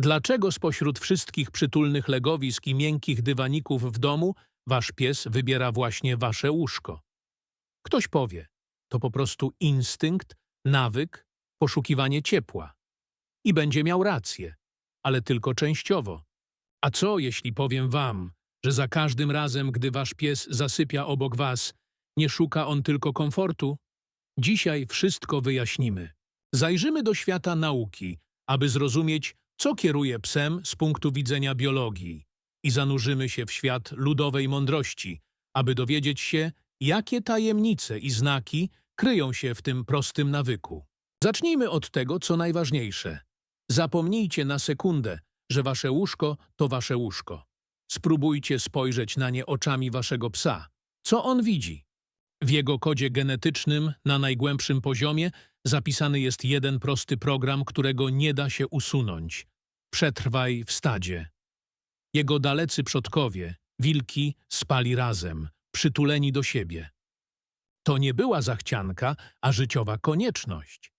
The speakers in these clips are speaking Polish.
Dlaczego spośród wszystkich przytulnych legowisk i miękkich dywaników w domu wasz pies wybiera właśnie wasze łóżko? Ktoś powie, to po prostu instynkt, nawyk, poszukiwanie ciepła. I będzie miał rację, ale tylko częściowo. A co, jeśli powiem wam, że za każdym razem, gdy wasz pies zasypia obok was, nie szuka on tylko komfortu? Dzisiaj wszystko wyjaśnimy. Zajrzymy do świata nauki, aby zrozumieć, co kieruje psem z punktu widzenia biologii i zanurzymy się w świat ludowej mądrości, aby dowiedzieć się, jakie tajemnice i znaki kryją się w tym prostym nawyku. Zacznijmy od tego, co najważniejsze. Zapomnijcie na sekundę, że wasze łóżko to wasze łóżko. Spróbujcie spojrzeć na nie oczami waszego psa. Co on widzi? W jego kodzie genetycznym na najgłębszym poziomie zapisany jest jeden prosty program, którego nie da się usunąć. Przetrwaj w stadzie. Jego dalecy przodkowie, wilki, spali razem, przytuleni do siebie. To nie była zachcianka, a życiowa konieczność.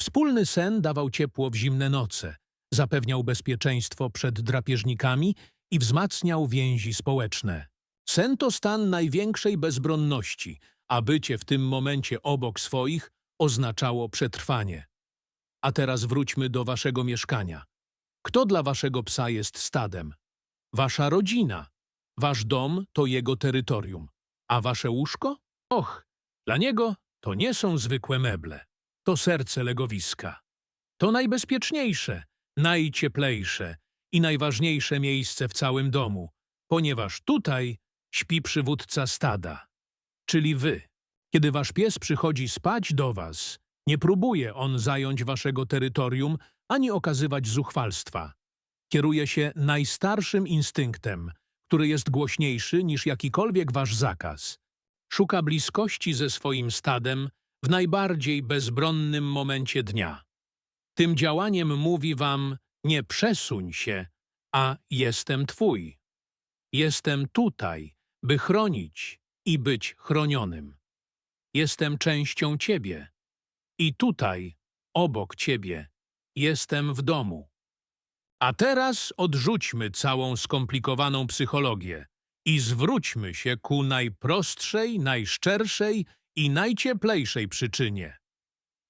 Wspólny sen dawał ciepło w zimne noce, zapewniał bezpieczeństwo przed drapieżnikami i wzmacniał więzi społeczne. Sen to stan największej bezbronności, a bycie w tym momencie obok swoich oznaczało przetrwanie. A teraz wróćmy do waszego mieszkania. Kto dla waszego psa jest stadem? Wasza rodzina. Wasz dom to jego terytorium. A wasze łóżko? Och, dla niego to nie są zwykłe meble. To serce legowiska. To najbezpieczniejsze, najcieplejsze i najważniejsze miejsce w całym domu, ponieważ tutaj śpi przywódca stada, czyli wy. Kiedy wasz pies przychodzi spać do was, nie próbuje on zająć waszego terytorium ani okazywać zuchwalstwa. Kieruje się najstarszym instynktem, który jest głośniejszy niż jakikolwiek wasz zakaz. Szuka bliskości ze swoim stadem w najbardziej bezbronnym momencie dnia. Tym działaniem mówi wam nie przesuń się, a jestem Twój. Jestem tutaj, by chronić i być chronionym. Jestem częścią Ciebie. I tutaj, obok Ciebie, jestem w domu. A teraz odrzućmy całą skomplikowaną psychologię i zwróćmy się ku najprostszej, najszczerszej i najcieplejszej przyczynie.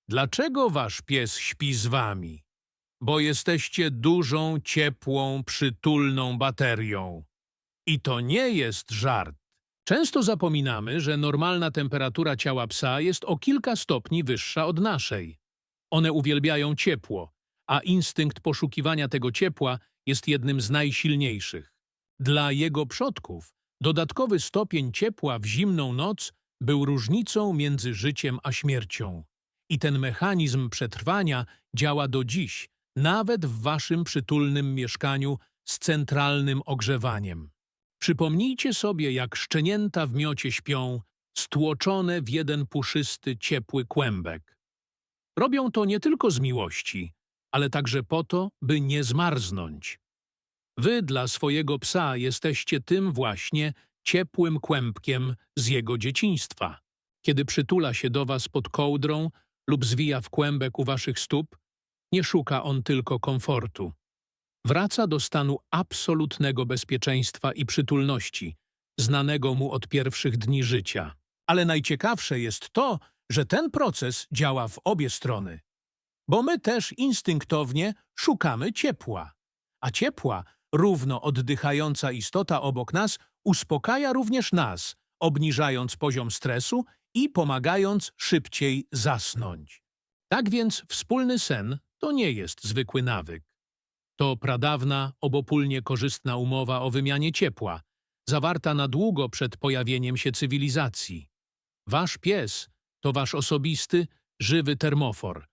Dlaczego wasz pies śpi z wami? Bo jesteście dużą, ciepłą, przytulną baterią. I to nie jest żart. Często zapominamy, że normalna temperatura ciała psa jest o kilka stopni wyższa od naszej. One uwielbiają ciepło, a instynkt poszukiwania tego ciepła jest jednym z najsilniejszych. Dla jego przodków dodatkowy stopień ciepła w zimną noc był różnicą między życiem a śmiercią. I ten mechanizm przetrwania działa do dziś, nawet w waszym przytulnym mieszkaniu z centralnym ogrzewaniem. Przypomnijcie sobie, jak szczenięta w miocie śpią, stłoczone w jeden puszysty, ciepły kłębek. Robią to nie tylko z miłości, ale także po to, by nie zmarznąć. Wy dla swojego psa jesteście tym właśnie ciepłym kłębkiem z jego dzieciństwa. Kiedy przytula się do was pod kołdrą lub zwija w kłębek u waszych stóp, nie szuka on tylko komfortu. Wraca do stanu absolutnego bezpieczeństwa i przytulności, znanego mu od pierwszych dni życia. Ale najciekawsze jest to, że ten proces działa w obie strony. Bo my też instynktownie szukamy ciepła. A ciepła, równo oddychająca istota obok nas, uspokaja również nas, obniżając poziom stresu i pomagając szybciej zasnąć. Tak więc wspólny sen to nie jest zwykły nawyk. To pradawna, obopólnie korzystna umowa o wymianie ciepła, zawarta na długo przed pojawieniem się cywilizacji. Wasz pies to wasz osobisty, żywy termofor,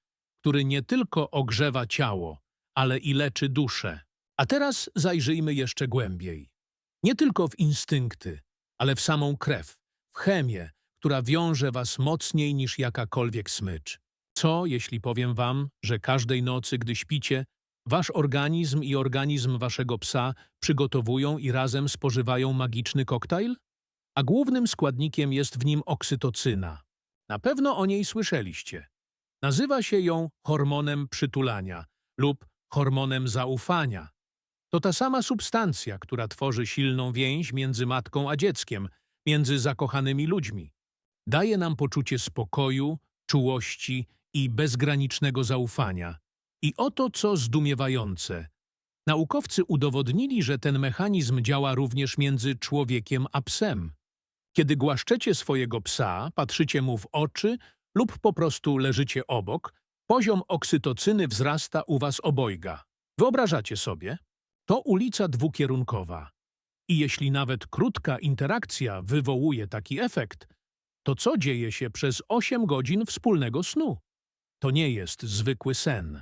który nie tylko ogrzewa ciało, ale i leczy duszę. A teraz zajrzyjmy jeszcze głębiej. Nie tylko w instynkty, ale w samą krew, w chemię, która wiąże was mocniej niż jakakolwiek smycz. Co, jeśli powiem wam, że każdej nocy, gdy śpicie, wasz organizm i organizm waszego psa przygotowują i razem spożywają magiczny koktajl? A głównym składnikiem jest w nim oksytocyna. Na pewno o niej słyszeliście. Nazywa się ją hormonem przytulania lub hormonem zaufania. To ta sama substancja, która tworzy silną więź między matką a dzieckiem, między zakochanymi ludźmi. Daje nam poczucie spokoju, czułości i bezgranicznego zaufania. I oto co zdumiewające. Naukowcy udowodnili, że ten mechanizm działa również między człowiekiem a psem. Kiedy głaszczecie swojego psa, patrzycie mu w oczy lub po prostu leżycie obok, poziom oksytocyny wzrasta u was obojga. Wyobrażacie sobie? To ulica dwukierunkowa. I jeśli nawet krótka interakcja wywołuje taki efekt, to co dzieje się przez 8 godzin wspólnego snu? To nie jest zwykły sen.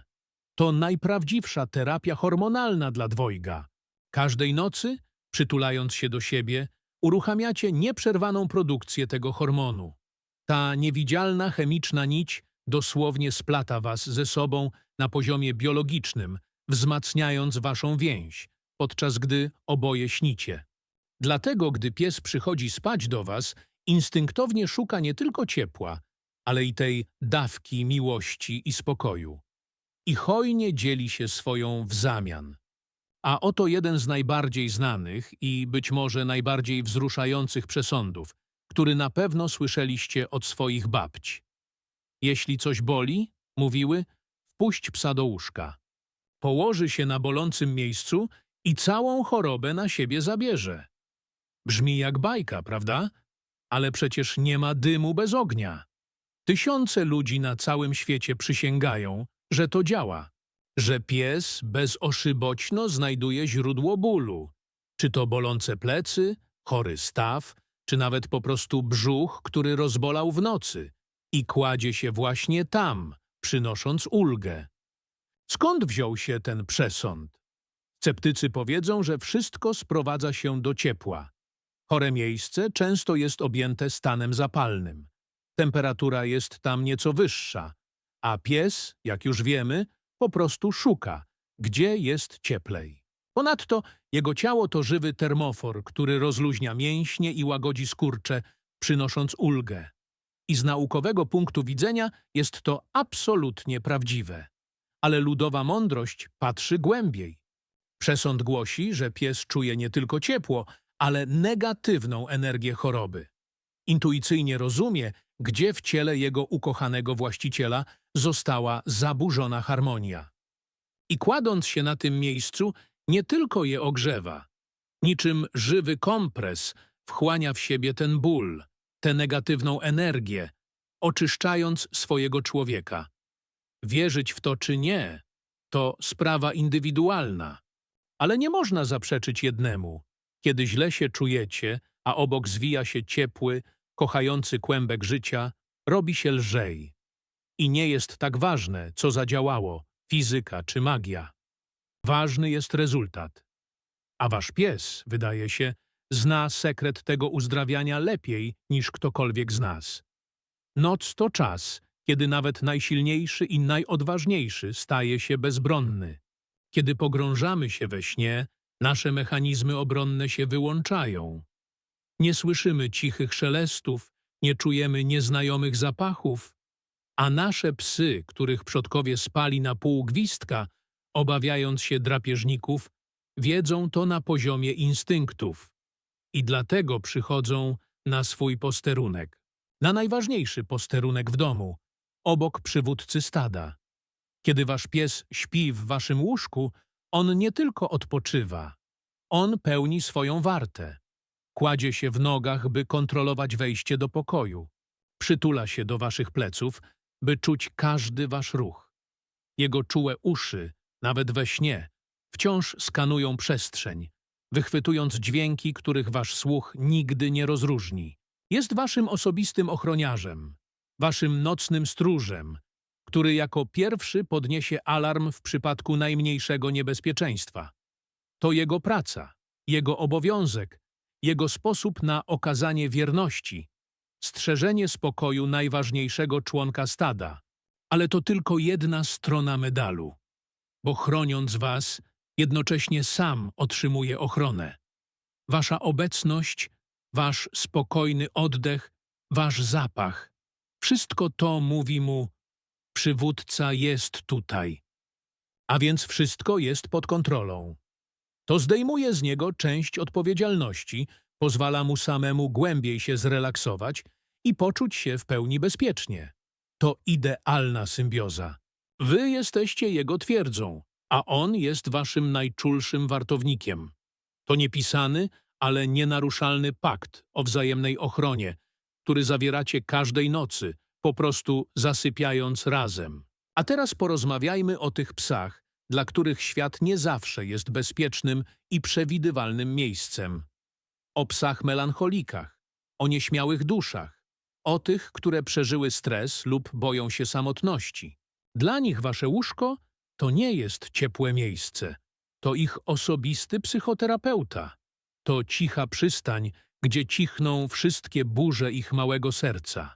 To najprawdziwsza terapia hormonalna dla dwojga. Każdej nocy, przytulając się do siebie, uruchamiacie nieprzerwaną produkcję tego hormonu. Ta niewidzialna chemiczna nić dosłownie splata was ze sobą na poziomie biologicznym, wzmacniając waszą więź, podczas gdy oboje śnicie. Dlatego, gdy pies przychodzi spać do was, instynktownie szuka nie tylko ciepła, ale i tej dawki miłości i spokoju. I hojnie dzieli się swoją w zamian. A oto jeden z najbardziej znanych i być może najbardziej wzruszających przesądów, który na pewno słyszeliście od swoich babć. Jeśli coś boli, mówiły, wpuść psa do łóżka. Położy się na bolącym miejscu i całą chorobę na siebie zabierze. Brzmi jak bajka, prawda? Ale przecież nie ma dymu bez ognia. Tysiące ludzi na całym świecie przysięgają, że to działa, że pies bezoszyboćno znajduje źródło bólu. Czy to bolące plecy, chory staw, czy nawet po prostu brzuch, który rozbolał w nocy i kładzie się właśnie tam, przynosząc ulgę. Skąd wziął się ten przesąd? Sceptycy powiedzą, że wszystko sprowadza się do ciepła. Chore miejsce często jest objęte stanem zapalnym. Temperatura jest tam nieco wyższa, a pies, jak już wiemy, po prostu szuka, gdzie jest cieplej. Ponadto jego ciało to żywy termofor, który rozluźnia mięśnie i łagodzi skurcze, przynosząc ulgę. I z naukowego punktu widzenia jest to absolutnie prawdziwe. Ale ludowa mądrość patrzy głębiej. Przesąd głosi, że pies czuje nie tylko ciepło, ale negatywną energię choroby. Intuicyjnie rozumie, gdzie w ciele jego ukochanego właściciela została zaburzona harmonia. I kładąc się na tym miejscu, nie tylko je ogrzewa. Niczym żywy kompres wchłania w siebie ten ból, tę negatywną energię, oczyszczając swojego człowieka. Wierzyć w to czy nie, to sprawa indywidualna. Ale nie można zaprzeczyć jednemu. Kiedy źle się czujecie, a obok zwija się ciepły, kochający kłębek życia, robi się lżej. I nie jest tak ważne, co zadziałało, fizyka czy magia. Ważny jest rezultat. A wasz pies, wydaje się, zna sekret tego uzdrawiania lepiej niż ktokolwiek z nas. Noc to czas, kiedy nawet najsilniejszy i najodważniejszy staje się bezbronny. Kiedy pogrążamy się we śnie, nasze mechanizmy obronne się wyłączają. Nie słyszymy cichych szelestów, nie czujemy nieznajomych zapachów, a nasze psy, których przodkowie spali na pół gwizdka, obawiając się drapieżników, wiedzą to na poziomie instynktów i dlatego przychodzą na swój posterunek, na najważniejszy posterunek w domu, obok przywódcy stada. Kiedy wasz pies śpi w waszym łóżku, on nie tylko odpoczywa, on pełni swoją wartę. Kładzie się w nogach, by kontrolować wejście do pokoju. Przytula się do waszych pleców, by czuć każdy wasz ruch. Jego czułe uszy, nawet we śnie, wciąż skanują przestrzeń, wychwytując dźwięki, których wasz słuch nigdy nie rozróżni. Jest waszym osobistym ochroniarzem, waszym nocnym stróżem, który jako pierwszy podniesie alarm w przypadku najmniejszego niebezpieczeństwa. To jego praca, jego obowiązek, jego sposób na okazanie wierności, strzeżenie spokoju najważniejszego członka stada. Ale to tylko jedna strona medalu, bo chroniąc was, jednocześnie sam otrzymuje ochronę. Wasza obecność, wasz spokojny oddech, wasz zapach, wszystko to mówi mu, przywódca jest tutaj. a więc wszystko jest pod kontrolą. To zdejmuje z niego część odpowiedzialności, pozwala mu samemu głębiej się zrelaksować i poczuć się w pełni bezpiecznie. To idealna symbioza. Wy jesteście jego twierdzą, a on jest waszym najczulszym wartownikiem. To niepisany, ale nienaruszalny pakt o wzajemnej ochronie, który zawieracie każdej nocy, po prostu zasypiając razem. A teraz porozmawiajmy o tych psach, dla których świat nie zawsze jest bezpiecznym i przewidywalnym miejscem. O psach melancholikach, o nieśmiałych duszach, o tych, które przeżyły stres lub boją się samotności. Dla nich wasze łóżko to nie jest ciepłe miejsce, to ich osobisty psychoterapeuta. To cicha przystań, gdzie cichną wszystkie burze ich małego serca.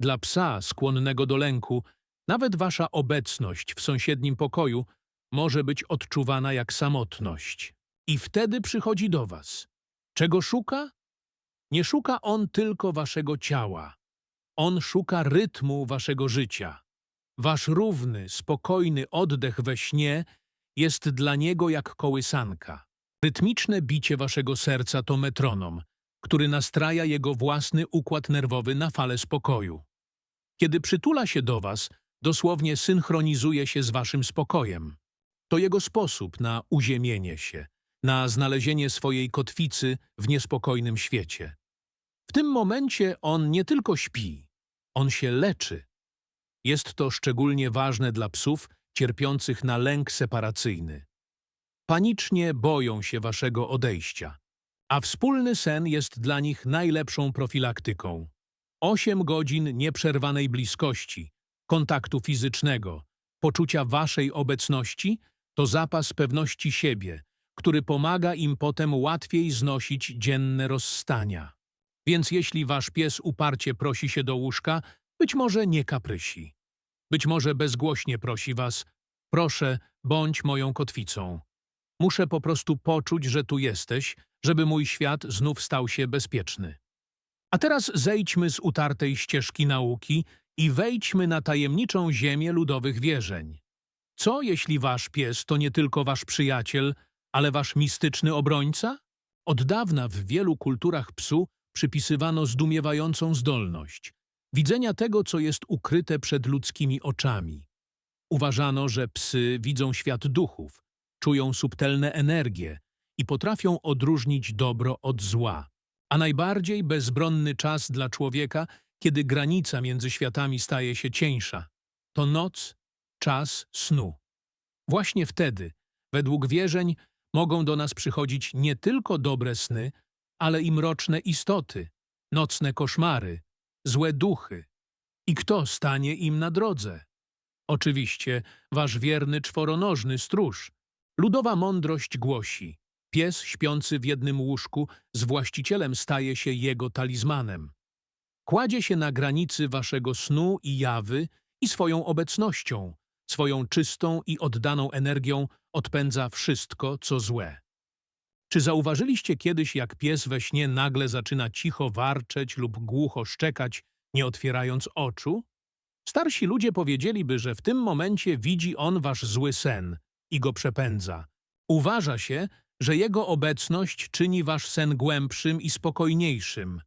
Dla psa skłonnego do lęku, nawet wasza obecność w sąsiednim pokoju może być odczuwana jak samotność. I wtedy przychodzi do was. Czego szuka? Nie szuka on tylko waszego ciała. On szuka rytmu waszego życia. Wasz równy, spokojny oddech we śnie jest dla niego jak kołysanka. Rytmiczne bicie waszego serca to metronom, który nastraja jego własny układ nerwowy na falę spokoju. Kiedy przytula się do was, dosłownie synchronizuje się z waszym spokojem. To jego sposób na uziemienie się, na znalezienie swojej kotwicy w niespokojnym świecie. W tym momencie on nie tylko śpi, on się leczy. Jest to szczególnie ważne dla psów cierpiących na lęk separacyjny. Panicznie boją się waszego odejścia, a wspólny sen jest dla nich najlepszą profilaktyką. Osiem godzin nieprzerwanej bliskości, kontaktu fizycznego, poczucia waszej obecności to zapas pewności siebie, który pomaga im potem łatwiej znosić dzienne rozstania. Więc jeśli wasz pies uparcie prosi się do łóżka, być może nie kaprysi. Być może bezgłośnie prosi was, proszę, bądź moją kotwicą. Muszę po prostu poczuć, że tu jesteś, żeby mój świat znów stał się bezpieczny. A teraz zejdźmy z utartej ścieżki nauki i wejdźmy na tajemniczą ziemię ludowych wierzeń. Co, jeśli wasz pies to nie tylko wasz przyjaciel, ale wasz mistyczny obrońca? Od dawna w wielu kulturach psu przypisywano zdumiewającą zdolność widzenia tego, co jest ukryte przed ludzkimi oczami. Uważano, że psy widzą świat duchów, czują subtelne energie i potrafią odróżnić dobro od zła. A najbardziej bezbronny czas dla człowieka, kiedy granica między światami staje się cieńsza, to noc, czas snu. Właśnie wtedy, według wierzeń, mogą do nas przychodzić nie tylko dobre sny, ale i mroczne istoty, nocne koszmary, złe duchy. I kto stanie im na drodze? Oczywiście wasz wierny czworonożny stróż. Ludowa mądrość głosi, pies śpiący w jednym łóżku z właścicielem staje się jego talizmanem. Kładzie się na granicy waszego snu i jawy i swoją obecnością, swoją czystą i oddaną energią odpędza wszystko, co złe. Czy zauważyliście kiedyś, jak pies we śnie nagle zaczyna cicho warczeć lub głucho szczekać, nie otwierając oczu? Starsi ludzie powiedzieliby, że w tym momencie widzi on wasz zły sen i go przepędza. Uważa się, że jego obecność czyni wasz sen głębszym i spokojniejszym.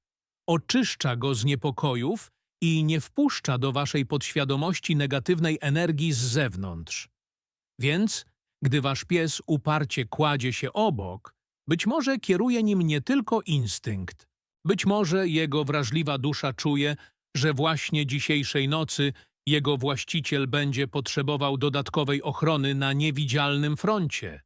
Oczyszcza go z niepokojów i nie wpuszcza do waszej podświadomości negatywnej energii z zewnątrz. Więc, gdy wasz pies uparcie kładzie się obok, być może kieruje nim nie tylko instynkt. Być może jego wrażliwa dusza czuje, że właśnie dzisiejszej nocy jego właściciel będzie potrzebował dodatkowej ochrony na niewidzialnym froncie.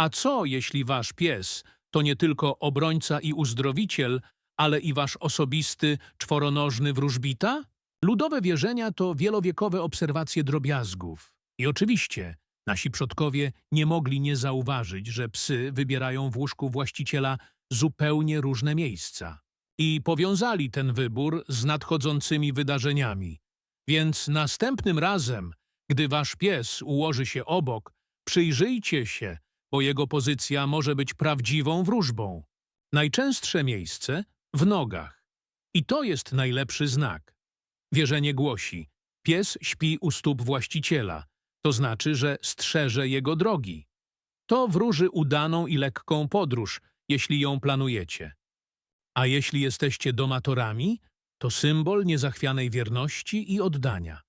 A co, jeśli wasz pies to nie tylko obrońca i uzdrowiciel, ale i wasz osobisty, czworonożny wróżbita? Ludowe wierzenia to wielowiekowe obserwacje drobiazgów. I oczywiście nasi przodkowie nie mogli nie zauważyć, że psy wybierają w łóżku właściciela zupełnie różne miejsca. I powiązali ten wybór z nadchodzącymi wydarzeniami. Więc następnym razem, gdy wasz pies ułoży się obok, przyjrzyjcie się, bo jego pozycja może być prawdziwą wróżbą. Najczęstsze miejsce w nogach. I to jest najlepszy znak. Wierzenie głosi, pies śpi u stóp właściciela, To znaczy, że strzeże jego drogi. To wróży udaną i lekką podróż, jeśli ją planujecie. A jeśli jesteście domatorami, to symbol niezachwianej wierności i oddania.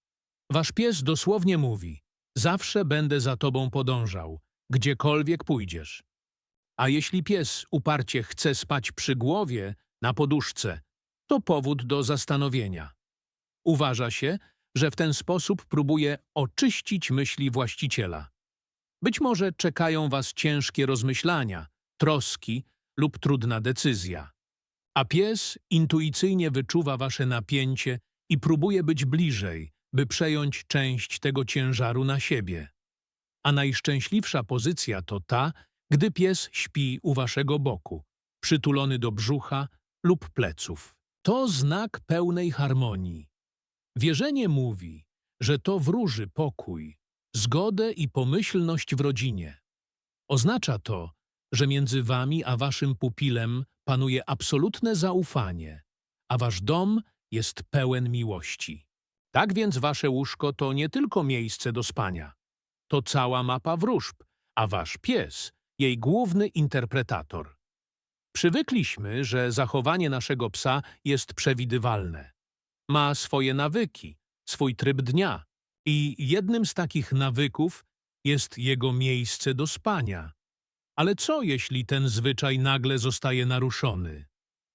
Wasz pies dosłownie mówi: Zawsze będę za tobą podążał, gdziekolwiek pójdziesz. A jeśli pies uparcie chce spać przy głowie, na poduszce, to powód do zastanowienia. Uważa się, że w ten sposób próbuje oczyścić myśli właściciela. Być może czekają was ciężkie rozmyślania, troski lub trudna decyzja. A pies intuicyjnie wyczuwa wasze napięcie i próbuje być bliżej, by przejąć część tego ciężaru na siebie. A najszczęśliwsza pozycja to ta, gdy pies śpi u waszego boku, przytulony do brzucha lub pleców. To znak pełnej harmonii. Wierzenie mówi, że to wróży pokój, zgodę i pomyślność w rodzinie. Oznacza to, że między wami a waszym pupilem panuje absolutne zaufanie, a wasz dom jest pełen miłości. Tak więc wasze łóżko to nie tylko miejsce do spania. To cała mapa wróżb, a wasz pies jej główny interpretator. Przywykliśmy, że zachowanie naszego psa jest przewidywalne. Ma swoje nawyki, swój tryb dnia i jednym z takich nawyków jest jego miejsce do spania. Ale co jeśli ten zwyczaj nagle zostaje naruszony?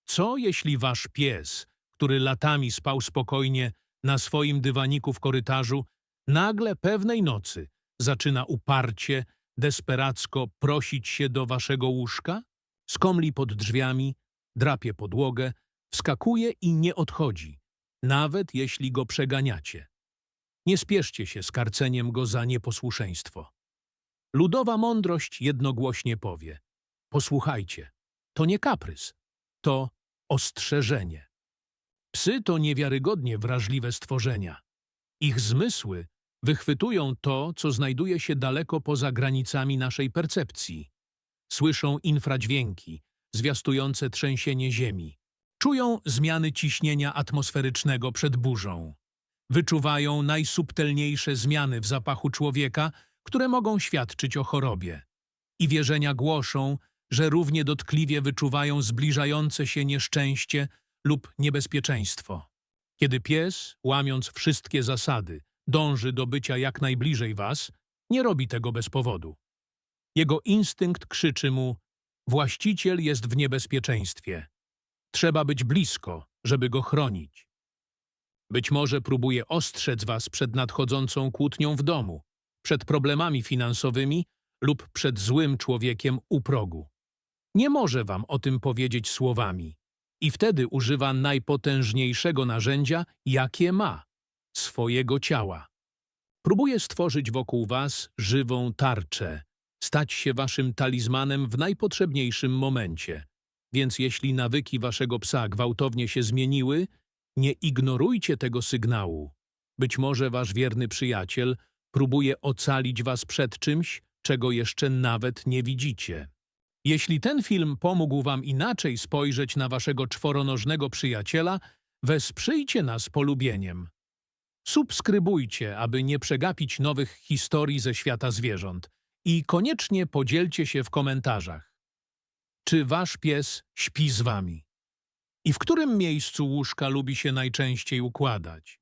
Co jeśli wasz pies, który latami spał spokojnie na swoim dywaniku w korytarzu, nagle pewnej nocy zaczyna uparcie, desperacko prosić się do waszego łóżka? Skomli pod drzwiami, drapie podłogę, wskakuje i nie odchodzi, nawet jeśli go przeganiacie. Nie spieszcie się z karceniem go za nieposłuszeństwo. Ludowa mądrość jednogłośnie powie: Posłuchajcie, to nie kaprys, to ostrzeżenie. Psy to niewiarygodnie wrażliwe stworzenia. Ich zmysły wychwytują to, co znajduje się daleko poza granicami naszej percepcji. Słyszą infradźwięki, zwiastujące trzęsienie ziemi. Czują zmiany ciśnienia atmosferycznego przed burzą. Wyczuwają najsubtelniejsze zmiany w zapachu człowieka, które mogą świadczyć o chorobie. I wierzenia głoszą, że równie dotkliwie wyczuwają zbliżające się nieszczęście lub niebezpieczeństwo. Kiedy pies, łamiąc wszystkie zasady, dąży do bycia jak najbliżej was, nie robi tego bez powodu. Jego instynkt krzyczy mu: Właściciel jest w niebezpieczeństwie. Trzeba być blisko, żeby go chronić. Być może próbuje ostrzec was przed nadchodzącą kłótnią w domu, przed problemami finansowymi lub przed złym człowiekiem u progu. Nie może wam o tym powiedzieć słowami i wtedy używa najpotężniejszego narzędzia, jakie ma swojego ciała. Próbuje stworzyć wokół was żywą tarczę, stać się waszym talizmanem w najpotrzebniejszym momencie. Więc jeśli nawyki waszego psa gwałtownie się zmieniły, nie ignorujcie tego sygnału. Być może wasz wierny przyjaciel próbuje ocalić was przed czymś, czego jeszcze nawet nie widzicie. Jeśli ten film pomógł wam inaczej spojrzeć na waszego czworonożnego przyjaciela, wesprzyjcie nas polubieniem. Subskrybujcie, aby nie przegapić nowych historii ze świata zwierząt i koniecznie podzielcie się w komentarzach. Czy wasz pies śpi z wami? I w którym miejscu łóżka lubi się najczęściej układać?